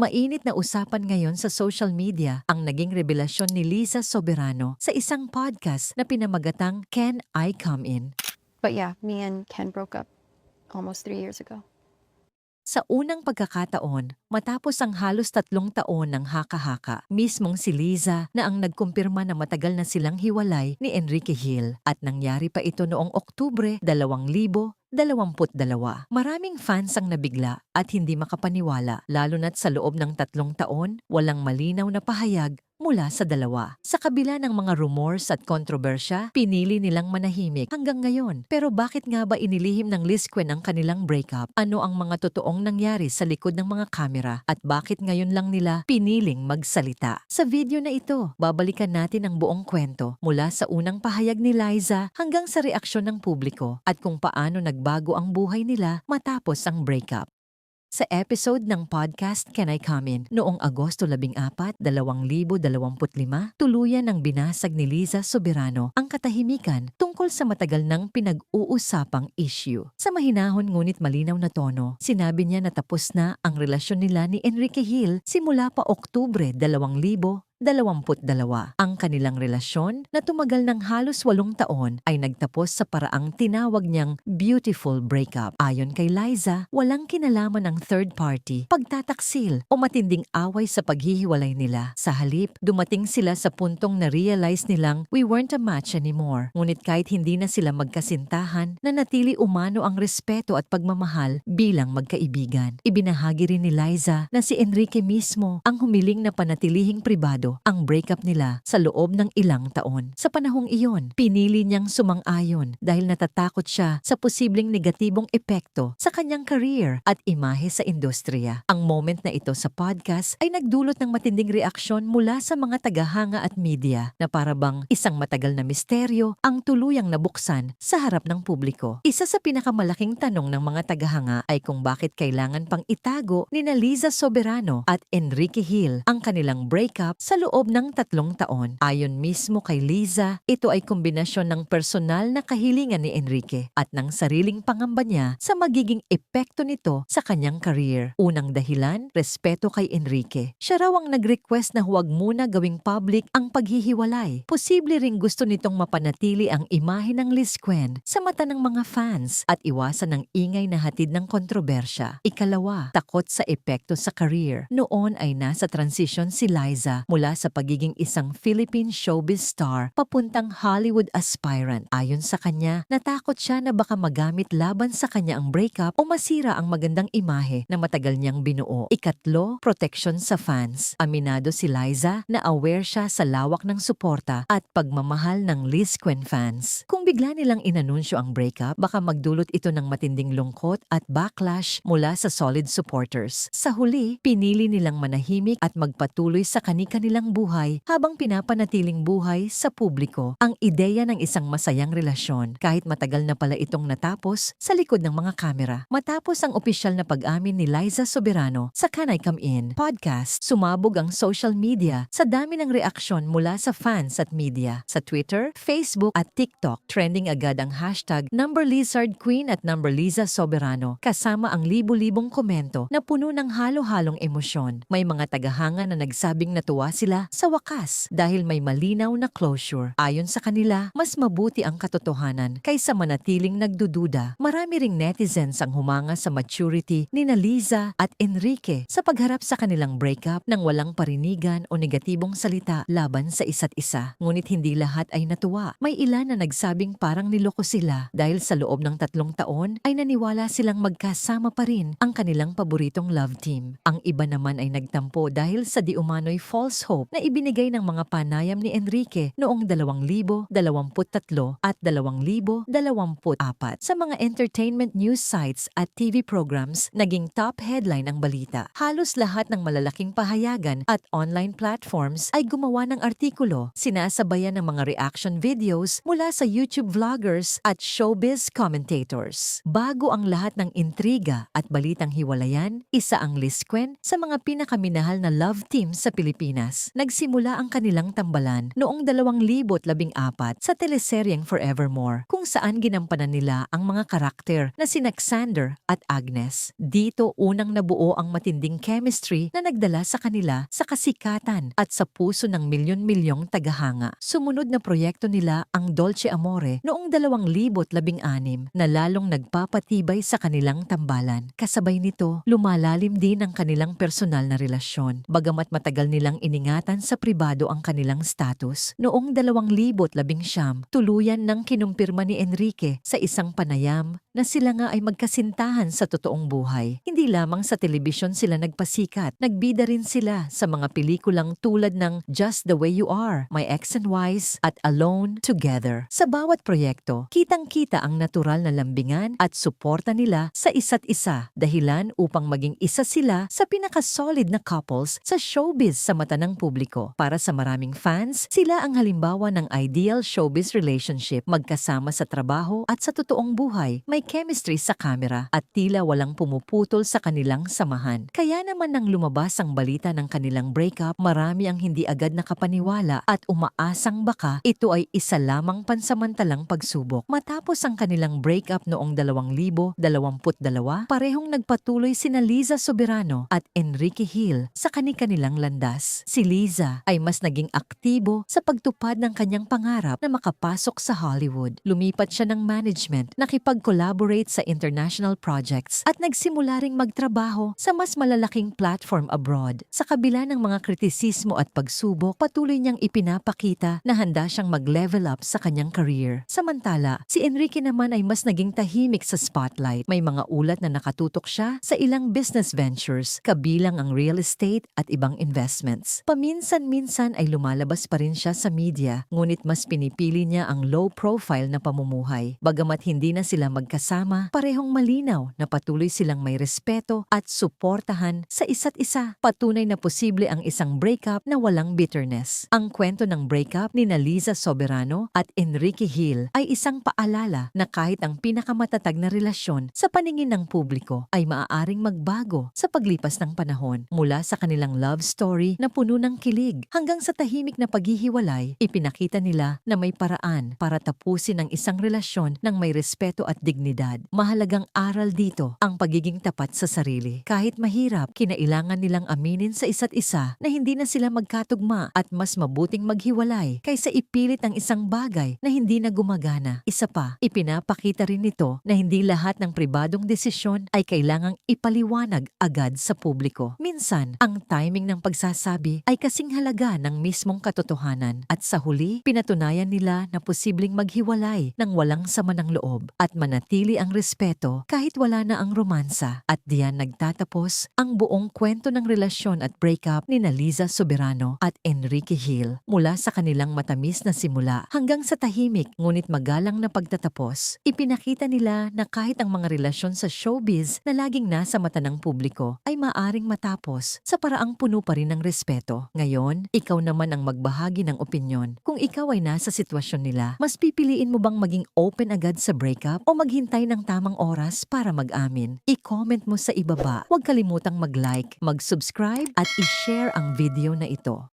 Mainit na usapan ngayon sa social media ang naging revelasyon ni Liza Soberano sa isang podcast na pinamagatang Can I Come In? But yeah, me and Ken broke up almost three years ago. Sa unang pagkakataon, matapos ang halos tatlong taon ng haka-haka, mismong si Liza na ang nagkumpirma na matagal na silang hiwalay ni Enrique Hill at nangyari pa ito noong Oktubre 2022. Maraming fans ang nabigla at hindi makapaniwala lalo na't sa loob ng tatlong taon, walang malinaw na pahayag mula sa dalawa. Sa kabila ng mga rumors at kontrobersya, pinili nilang manahimik hanggang ngayon. Pero bakit nga ba inilihim ng Liz Quen ang kanilang breakup? Ano ang mga totoong nangyari sa likod ng mga kamera? At bakit ngayon lang nila piniling magsalita? Sa video na ito, babalikan natin ang buong kwento mula sa unang pahayag ni Liza hanggang sa reaksyon ng publiko at kung paano nagbago ang buhay nila matapos ang breakup. Sa episode ng podcast Can I Come In noong Agosto 14, 2025, tuluyan ng binasag ni Liza Soberano ang katahimikan tungkol sa matagal ng pinag-uusapang issue. Sa mahinahon ngunit malinaw na tono, sinabi niya na tapos na ang relasyon nila ni Enrique Hill simula pa Oktubre 2000 22. Ang kanilang relasyon na tumagal ng halos walong taon ay nagtapos sa paraang tinawag niyang beautiful breakup. Ayon kay Liza, walang kinalaman ng third party, pagtataksil o matinding away sa paghihiwalay nila. Sa halip, dumating sila sa puntong na-realize nilang we weren't a match anymore. Ngunit kahit hindi na sila magkasintahan, nanatili umano ang respeto at pagmamahal bilang magkaibigan. Ibinahagi rin ni Liza na si Enrique mismo ang humiling na panatilihing pribado ang breakup nila sa loob ng ilang taon. Sa panahong iyon, pinili niyang sumang-ayon dahil natatakot siya sa posibleng negatibong epekto sa kanyang career at imahe sa industriya. Ang moment na ito sa podcast ay nagdulot ng matinding reaksyon mula sa mga tagahanga at media na parabang isang matagal na misteryo ang tuluyang nabuksan sa harap ng publiko. Isa sa pinakamalaking tanong ng mga tagahanga ay kung bakit kailangan pang itago ni na Liza Soberano at Enrique Hill ang kanilang breakup sa loob ng tatlong taon. Ayon mismo kay Liza, ito ay kombinasyon ng personal na kahilingan ni Enrique at ng sariling pangamba niya sa magiging epekto nito sa kanyang career. Unang dahilan, respeto kay Enrique. Siya raw ang nag-request na huwag muna gawing public ang paghihiwalay. Posible ring gusto nitong mapanatili ang imahe ng Liz Quen sa mata ng mga fans at iwasan ng ingay na hatid ng kontrobersya. Ikalawa, takot sa epekto sa career. Noon ay nasa transition si Liza mula sa pagiging isang Philippine showbiz star papuntang Hollywood aspirant. Ayon sa kanya, natakot siya na baka magamit laban sa kanya ang breakup o masira ang magandang imahe na matagal niyang binuo. Ikatlo, protection sa fans. Aminado si Liza na aware siya sa lawak ng suporta at pagmamahal ng Liz Quen fans. Kung bigla nilang inanunsyo ang breakup, baka magdulot ito ng matinding lungkot at backlash mula sa solid supporters. Sa huli, pinili nilang manahimik at magpatuloy sa kani-kanilang buhay habang pinapanatiling buhay sa publiko ang ideya ng isang masayang relasyon kahit matagal na pala itong natapos sa likod ng mga kamera. Matapos ang opisyal na pag-amin ni Liza Soberano sa Can I Come In podcast, sumabog ang social media sa dami ng reaksyon mula sa fans at media. Sa Twitter, Facebook at TikTok, trending agad ang hashtag Number Lizard Queen at Number Liza Soberano kasama ang libu-libong komento na puno ng halo-halong emosyon. May mga tagahanga na nagsabing natuwa sila sa wakas dahil may malinaw na closure. Ayon sa kanila, mas mabuti ang katotohanan kaysa manatiling nagdududa. Marami ring netizens ang humanga sa maturity ni Liza at Enrique sa pagharap sa kanilang breakup nang walang parinigan o negatibong salita laban sa isa't isa. Ngunit hindi lahat ay natuwa. May ilan na nagsabing parang niloko sila dahil sa loob ng tatlong taon ay naniwala silang magkasama pa rin ang kanilang paboritong love team. Ang iba naman ay nagtampo dahil sa di umano'y false hope na ibinigay ng mga panayam ni Enrique noong 2023 at 2024. Sa mga entertainment news sites at TV programs, naging top headline ang balita. Halos lahat ng malalaking pahayagan at online platforms ay gumawa ng artikulo, sinasabayan ng mga reaction videos mula sa YouTube vloggers at showbiz commentators. Bago ang lahat ng intriga at balitang hiwalayan, isa ang Liz Quen sa mga pinakaminahal na love team sa Pilipinas. Agnes. Nagsimula ang kanilang tambalan noong 2014 sa teleseryeng Forevermore kung saan ginampanan nila ang mga karakter na si Xander at Agnes. Dito unang nabuo ang matinding chemistry na nagdala sa kanila sa kasikatan at sa puso ng milyon-milyong tagahanga. Sumunod na proyekto nila ang Dolce Amore noong 2016 na lalong nagpapatibay sa kanilang tambalan. Kasabay nito, lumalalim din ang kanilang personal na relasyon. Bagamat matagal nilang iningatan sa pribado ang kanilang status, noong 2019, tuluyan nang kinumpirma ni Enrique sa isang panayam na sila nga ay magkasintahan sa totoong buhay. Hindi lamang sa telebisyon sila nagpasikat, nagbida rin sila sa mga pelikulang tulad ng Just the Way You Are, My Ex and Wise at Alone Together. Sa bawat proyekto, kitang-kita ang natural na lambingan at suporta nila sa isa't isa, dahilan upang maging isa sila sa pinaka-solid na couples sa showbiz sa mata ng publiko. Para sa maraming fans, sila ang halimbawa ng ideal showbiz relationship, magkasama sa trabaho at sa totoong buhay, may chemistry sa kamera at tila walang pumuputol sa kanilang samahan. Kaya naman nang lumabas ang balita ng kanilang breakup, marami ang hindi agad nakapaniwala at umaasang baka ito ay isa lamang pansamantalang pagsubok. Matapos ang kanilang breakup noong 2022, parehong nagpatuloy sina Liza Soberano at Enrique Hill sa kani-kanilang landas. Si Liza ay mas naging aktibo sa pagtupad ng kanyang pangarap na makapasok sa Hollywood. Lumipat siya ng management, nakipag-collaborate sa international projects at nagsimula ring magtrabaho sa mas malalaking platform abroad. Sa kabila ng mga kritisismo at pagsubok, patuloy niyang ipinapakita na handa siyang mag-level up sa kanyang career. Samantala, si Enrique naman ay mas naging tahimik sa spotlight. May mga ulat na nakatutok siya sa ilang business ventures, kabilang ang real estate at ibang investments. Paminsan-minsan ay lumalabas pa rin siya sa media, ngunit mas pinipili niya ang low profile na pamumuhay. Bagamat hindi na sila magkasama, parehong malinaw na patuloy silang may respeto at suportahan sa isa't isa. Patunay na posible ang isang breakup na walang bitterness. Ang kwento ng breakup ni Liza Soberano at Enrique Hill ay isang paalala na kahit ang pinakamatatag na relasyon sa paningin ng publiko ay maaaring magbago sa paglipas ng panahon. Mula sa kanilang love story na puno ng kilig hanggang sa tahimik na paghihiwalay, ipinakita nila na may paraan para tapusin ang isang relasyon ng may respeto at dignidad. Mahalagang aral dito ang pagiging tapat sa sarili. Kahit mahirap, kinailangan nilang aminin sa isa't isa na hindi na sila magkatugma at mas mabuting maghiwalay kaysa ipilit ang isang bagay na hindi na gumagana. Isa pa, ipinapakita rin nito na hindi lahat ng pribadong desisyon ay kailangang ipaliwanag agad sa publiko. Minsan, ang timing ng pagsasabi ay kasing halaga ng mismong katotohanan at sa huli, pinatunayan nila na posibleng maghiwalay ng walang sama ng loob at manatili ang respeto kahit wala na ang romansa. At diyan nagtatapos ang buong kwento ng relasyon at breakup ni Liza Soberano at Enrique Hill mula sa kanilang matamis na simula hanggang sa tahimik ngunit magalang na pagtatapos. Ipinakita nila na kahit ang mga relasyon sa showbiz na laging nasa mata ng publiko ay maaring matapos sa paraang puno pa rin ng respeto. Ngayon, ikaw naman ang magbahagi ng opinyon. Kung ikaw ay nasa sitwasyon nila, mas pipiliin mo bang maging open agad sa breakup o maghintay ng tamang oras para mag-amin? I-comment mo sa ibaba. Huwag kalimutang mag-like, mag-subscribe at i-share ang video na ito.